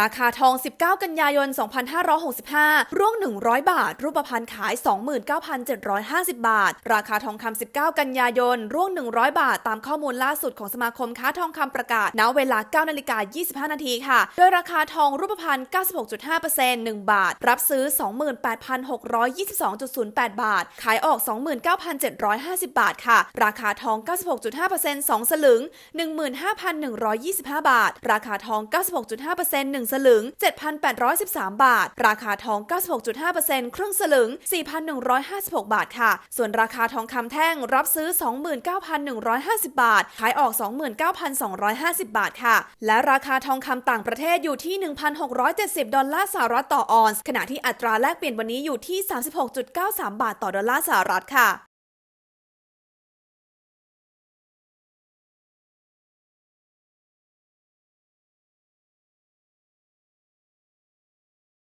ราคาทอง 19 กันยายน 2565 ร่วง 100 บาท รูปพรรณขาย 29,750 บาท ราคาทองคำ 19 กันยายน ร่วง 100 บาท ตามข้อมูลล่าสุดของสมาคมค้าทองคำประกาศ ณ เวลา 9 นาฬิกา 25 นาทีค่ะ โดยราคาทองรูปพรรณ96.5% 1 บาท รับซื้อ 28,622.08 บาท ขายออก 29,750 บาทค่ะ ราคาทอง 96.5% 2 สลึง 15,125 บาท ราคาทอง 96.5% 1 สลึง 7,813 บาท ราคาทอง 96.5%ครึ่งสลึง 4,156 บาทค่ะ ส่วนราคาทองคำแท่งรับซื้อ 29,150 บาท ขายออก 29,250 บาทค่ะ และราคาทองคำต่างประเทศอยู่ที่ 1,670 ดอลลาร์สหรัฐต่อออนซ์ ขณะที่อัตราแลกเปลี่ยนวันนี้อยู่ที่ 36.93 บาทต่อดอลลาร์สหรัฐค่ะ